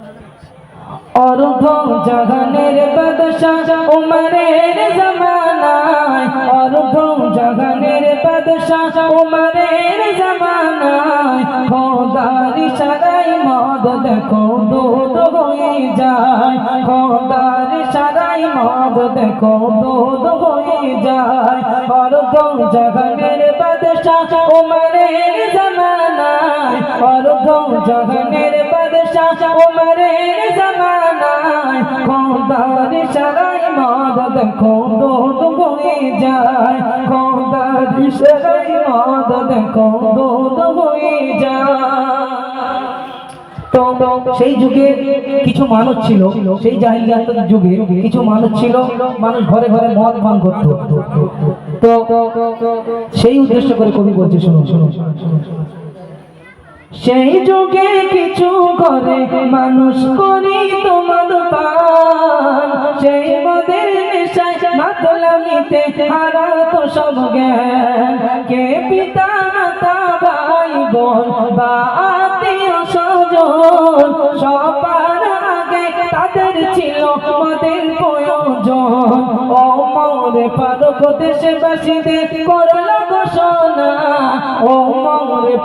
অর্ধ জগনের বাদশাহ উমরের জমানায়। অর্ধ জগনের বাদশাহ উমরের জমানায়। খোদার সারাই মদ দেখো দুধ হয়ে যায়। খোদার সারাই মদ দেখো দুধ হয়ে যায়। অর্ধ জাহানের বাদশাহ উমরের জামানায়। অর্ধ জাহানের বাদশাহ উমরের জামানায়। খোদার সারাই মদ দেখো দুধ হয়ে যায়। খোদার সারাই মদ দেখো দুধ হয়ে যায়। সেই যুগে কিছু মানুষ ছিল, সেই জাহিলিয়াতের যুগে কিছু মানুষ ছিল, মানুষ ঘরে ঘরে মদ পান করত। তো সেই উদ্দেশ্য করে কবি বলছে, শুনুন শুনুন সেই যুগে কিছু করে মানুষ করি তোমার পান। সেই মদের নেশায় মাতলামিতে হারা তো সব জ্ঞান। কে পিতা, মাতা, ভাই, বোন, বা স্বজন সবার আগে তাদের ছিল মদের প্রয়োজন। ও মরে পারক দেশবাসীদের করল ঘোষণা। ও মরে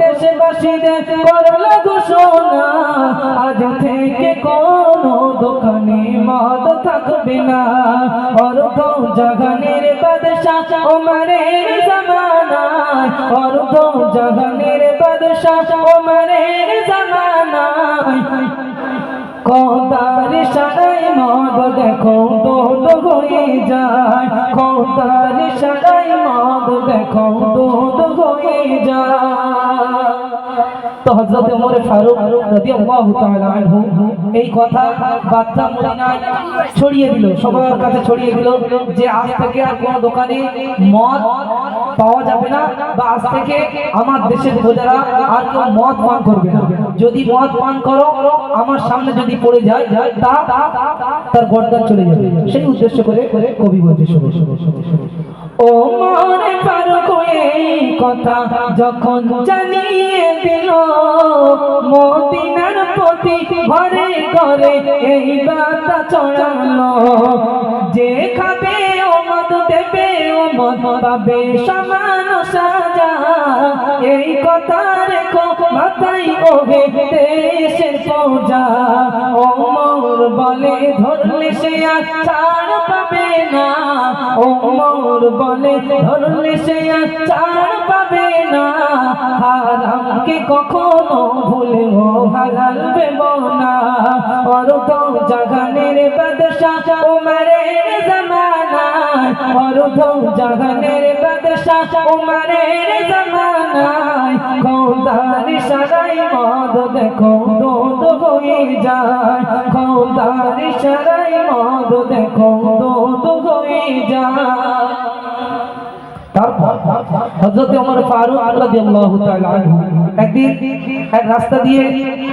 দেশবাসীদের করল ঘোষণা। আজ থেকে কোনো দোকানে মদ থাকবে না। অর্ধ জগানের বাদশাহ ওমরের জামানায়। অর্ধ জগানের বাদশাহ দেখো তো হয়ে যায়। খোদার সারাই মদ দেখো। এই কথা ছড়িয়ে কাছে ছড়িয়ে যে আজ থেকে আর কোন দোকানে মদ পাওয়া যাবে না বা আজ থেকে আমার দেশের প্রজারা আর কেউ মদ পান করবে না। যদি মদ পান করো, আমার সামনে যদি পড়ে যায়, তা তার গর্দান চলে যাবে। সেই উদ্দেশ্য করে কবি বলছে কথা যখন জানিয়ে দিল, মদিনার প্রতি ঘরে ঘরে এই বার্তা ছড়ালো যে খাবে ও মদ দেবে ও মদ পাবে সমান সাজা। এই কথা রেখো মাথায় ওহে দেশের পূজা। মোর বলে ধরলে সে আর ছাড় পাবে না। ও মোর বলে, ধরলে সে ছাড় পাবে না। হারামকে কখনো ভুলে ও হালাল দেব না। অর্ধ জাগানের বাদশাহ উমরের জামানায় অর্ধ জাগানের বাদশাহ উমরের জামানায়। খোদার সারাই মদ দেখো, দোদ হয়ে যায়। খোদার সারাই মদ দেখো যায় তারপর হযরত ওমর ফারুক রাদিয়াল্লাহু তাআলা একদিন এক রাস্তা দিয়ে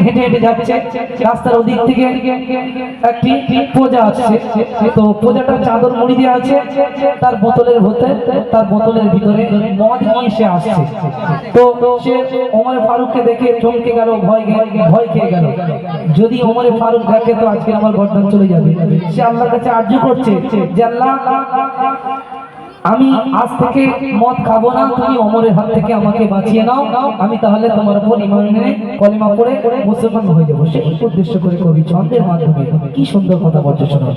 হেঁটে হেঁটে যাচ্ছে। রাস্তার ওদিক থেকে একটি পূজা আসছে। তো পূজাটা চাদর মুড়ি দিয়ে আছে। তার বোতলের ভেতরে, তার বোতলের ভিতরে মদ নিয়ে সে আসছে। তো সে ওমর ফারুককে দেখে চমকে গেল, ভয় ভয় খেয়ে গেল। যদি ওমর ফারুক থাকে তো আজকে আমার গর্দান চলে যাবে। সে আল্লাহর কাছে আর্য করছে যে আল্লাহ আমি আজ থেকে মদ খাব না, তুমি অমরের হাত থেকে আমাকে বাঁচিয়ে নাও। আমি তাহলে তোমার উপর ইমান এনে কলিমা পড়ে মুসলমান হয়ে যাব। সেই উদ্দেশ্য করে কবি ছন্দের মাধ্যমে কি সুন্দর কথা বলছে শোনো।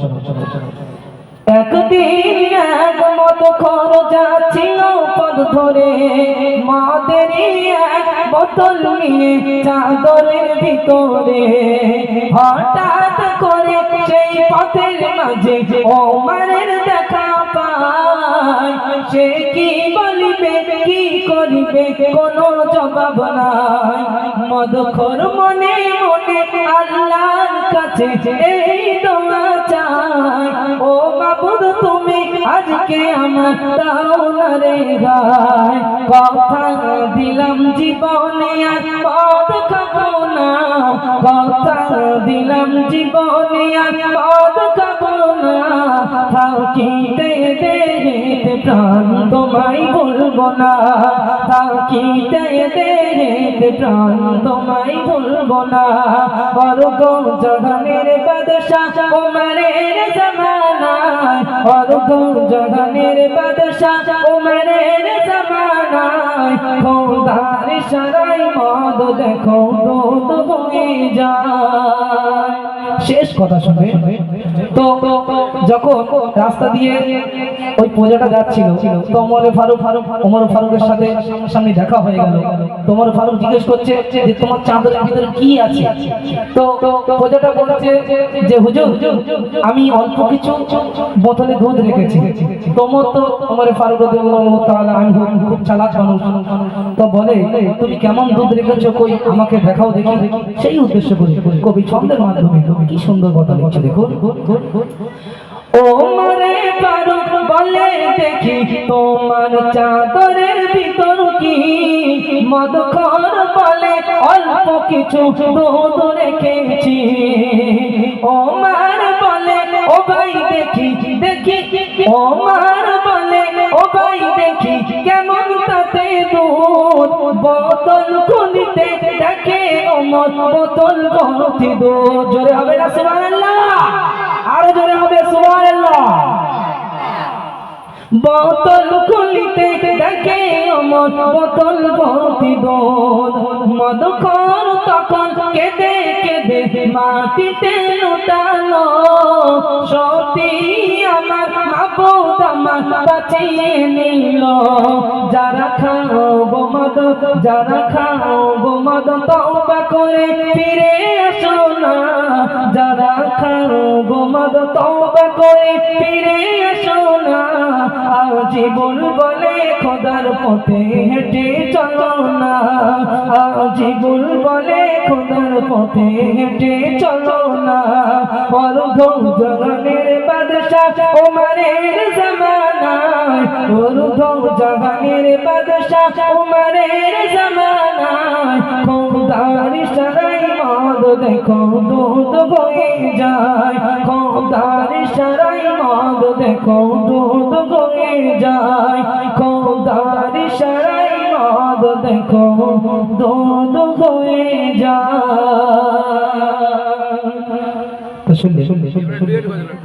একদিন এক মত খরচা ছিল পদ ধরে। মাদেরই এক বোতল নিয়ে চাদরের ভিতরে। হঠাৎ পথের মাঝে ওমারের দেখা পায়, সে কি বলিবে, কি করিবে, কোনো জবাব নাই। মদখর মনে মনে আল্লাহর কাছে এই দোয়া চাই। ও মাবুদ, তুমি আজকে আমার না রে গায় কথা দিলাম জীবনে আর পদ খাব না। কথা দিলাম জীবনে পদ খাব না। থাকিতে দেহেতে প্রাণ তোমায় ভুলবো না। থাকিতে দেহেতে প্রাণ তোমায় ভুলবো না। অর্গ জগনের বাদশা উমরের জামানায়। অর্গ জগনের বাদশা উমরের জামানায়। খোদার সারাই মদ দেখো তো বয়ে যায়। শেষ কথা শুনবে। তো যখন রাস্তা দিয়ে ওই পূজাটা যাচ্ছিল, তো ওমর ফারুক ফারুক ওমর ফারুকের সাথে সামনে দেখা হয়ে গেল। তোমার ফারুক জিজ্ঞেস করছে যে, তোমার চাঁদের ভিতরে কি আছে? তো পূজাটা বলছে যে, হুজুর, আমি অল্প কিছু বোতলে দুধ রেখেছি। তোমার তো তোমার ফারুক তাআলা আনহু খুব চালাক মানুষ। তো বলে, তুমি কেমন দুধ রেখেছো কই? আমাকে দেখাও দেখি। সেই উদ্দেশ্য করে কবি ছন্দের মাধ্যমে। কি সুন্দর কথা লিখছে দেখুন। ও বলে দেখি, তোমার চাদরের ভিতর কি? বলে অল্প কিছু দুধ রেখেছি। ও মার বলে, ও ভাই দেখি দেখি। ও মার বলে, ও ভাই দেখি, কেমন তাতে দুধ? বোতল খুলিতে দেখে ওমর বোতল ভর্তি দুধ জোরে হবে না, সুবহানাল্লাহ? আরও জোরে হবে, সুবহানাল্লাহ? বোতল খুলিতে দেখে অমর বোতল ভর্তি দুধ মধুকর তখন কেঁদে কেঁদে মাটিতে লুটালো। সতী আমার মাবুদ আমার বাঁচিয়ে নিল। গোমদ যারা খাও গোমদ তওবা করে ফিরে এসো না। যারা খাও গোমদ তওবা করে ফিরে এসো না। আজীবন বলে খোদার পথে হেঁটে চলো না। আজীবন বলে খোদার পথে হেঁটে চলো না। পরধ জগনের বাদশা ওমারের জামানায় পরধ জগনের বাদশা ওমারের জামানায়। খোদার সারাই মদ দেখো, দুধ বয়ে যায়। খোদার সারাই মদ দেখো, দুধ বয়ে যায়। খোদার সারাই মদ দেখো, দুধ বয়ে যায়। শুনলে শুনলে শুনলে।